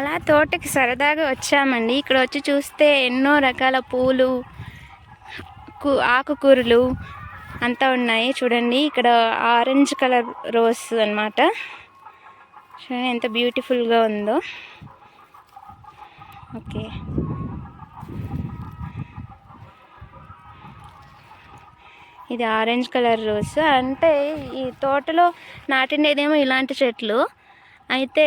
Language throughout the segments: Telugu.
అలా తోటకి సరదాగా వచ్చామండి. ఇక్కడ వచ్చి చూస్తే ఎన్నో రకాల పూలు కు- ఆకుకూరలు అంతా ఉన్నాయి. చూడండి ఇక్కడ ఆరెంజ్ కలర్ రోజ్ అన్నమాట. చూడండి ఎంత బ్యూటిఫుల్గా ఉందో. ఓకే. ఇది ఆరెంజ్ కలర్ రోజ్ అంటే ఈ తోటలో నాటిండేదేమో ఇలాంటి చెట్లు. అయితే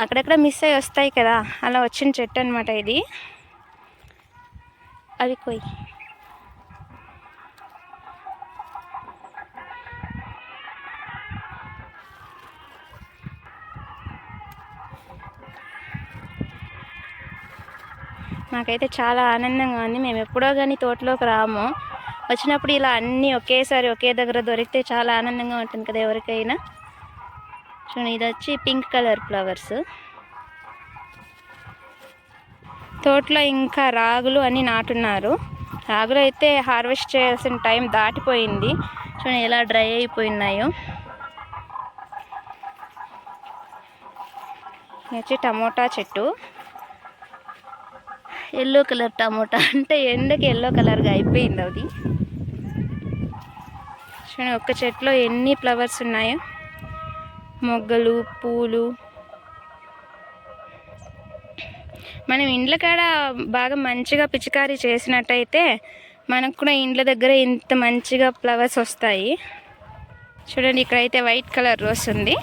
అక్కడక్కడ మిస్ అయ్యి వస్తాయి కదా అలా వచ్చిన చెట్టు అనమాట ఇది. అవి కొయ్యి నాకైతే చాలా ఆనందంగా ఉంది. మేము ఎప్పుడో కానీ తోటలోకి రాము. వచ్చినప్పుడు ఇలా అన్నీ ఒకేసారి ఒకే దగ్గర దొరికితే చాలా ఆనందంగా ఉంటుంది కదా ఎవరికైనా. చూడండి ఇది వచ్చి పింక్ కలర్ ఫ్లవర్స్. తోటలో ఇంకా రాగులు అని నాటున్నారు. రాగులు అయితే హార్వెస్ట్ చేయాల్సిన టైం దాటిపోయింది. చూడండి ఎలా డ్రై అయిపోయినాయో. వచ్చి టమోటా చెట్టు. ఎల్లో కలర్ టమోటా అంటే ఎండకి ఎల్లో కలర్గా అయిపోయింది అది. చూడండి ఒక్క చెట్లో ఎన్ని ఫ్లవర్స్ ఉన్నాయో. మొగ్గలు పూలు. మనం ఇండ్ల కాడ బాగా మంచిగా పిచికారీ చేసినట్టయితే మనకు కూడా ఇండ్ల దగ్గర ఇంత మంచిగా ఫ్లవర్స్ వస్తాయి. చూడండి ఇక్కడైతే వైట్ కలర్ రోస్ ఉంది.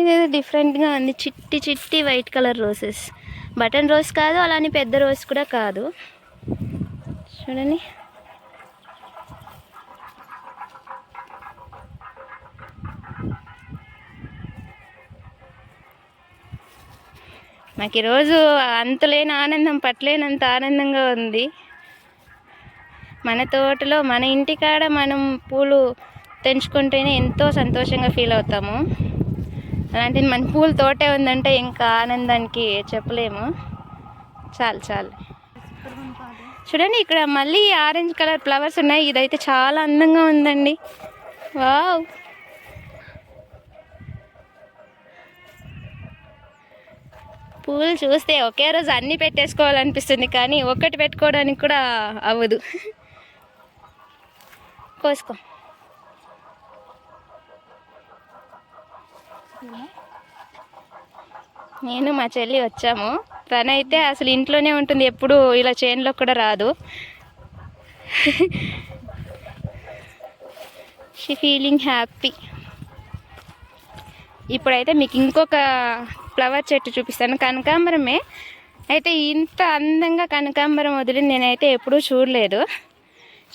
ఇదేదో డిఫరెంట్గా ఉంది. చిట్టి చిట్టి white colour roses. Button rose కాదు అలానే పెద్ద రోజ్ కూడా కాదు. చూడండి. నాకు ఈరోజు అంతులేని ఆనందం పట్టలేనంత ఆనందంగా ఉంది. మన తోటలో మన ఇంటికాడ మనం పూలు తెంచుకుంటేనే ఎంతో సంతోషంగా ఫీల్ అవుతాము. అలాంటిది మన పూల తోటే ఉందంటే ఇంకా ఆనందానికి చెప్పలేము. చాలు చాలు. చూడండి ఇక్కడ మళ్ళీ ఆరెంజ్ కలర్ ఫ్లవర్స్ ఉన్నాయి. ఇదైతే చాలా అందంగా ఉందండి. వావ్! పూలు చూస్తే ఒకే రోజు అన్నీ పెట్టేసుకోవాలనిపిస్తుంది కానీ ఒక్కటి పెట్టుకోవడానికి కూడా అవ్వదు. కోసుకో. నేను మా చెల్లి వచ్చాము. తనైతే అసలు ఇంట్లోనే ఉంటుంది ఎప్పుడు ఇలా చేనులో కూడా రాదు. షీ ఫీలింగ్ హ్యాపీ ఇప్పుడైతే మీకు ఇంకొక ఫ్లవర్ చెట్టు చూపిస్తాను. కనకాంబరమే. అయితే ఇంత అందంగా కనకాంబరం వదిలి నేనైతే ఎప్పుడూ చూడలేదు.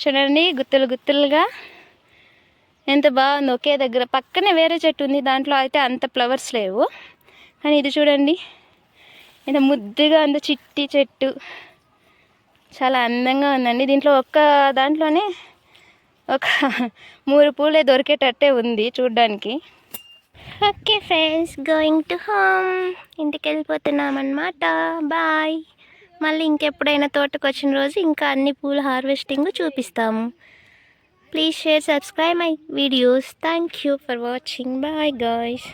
చూడండి గుత్తులు గుత్తులుగా ఎంత బాగుంది ఒకే దగ్గర. పక్కనే వేరే చెట్టు ఉంది దాంట్లో అయితే అంత ఫ్లవర్స్ లేవు. కానీ ఇది చూడండి ఇంత ముద్దుగా అంత చిట్టి చెట్టు. చాలా అందంగా ఉందండి. దీంట్లో ఒక్క దాంట్లోనే ఒక మూడు పూలే దొరికేటట్టే ఉంది చూడ్డానికి. Okay friends going to home ఇంటికి వెళ్ళిపోతున్నామన్నమాట బాయ్ మళ్ళీ ఇంకెప్పుడైనా తోటకు వచ్చిన రోజు ఇంకా అన్ని పూల హార్వెస్టింగ్ చూపిస్తాము. Please share subscribe my videos thank you for watching bye guys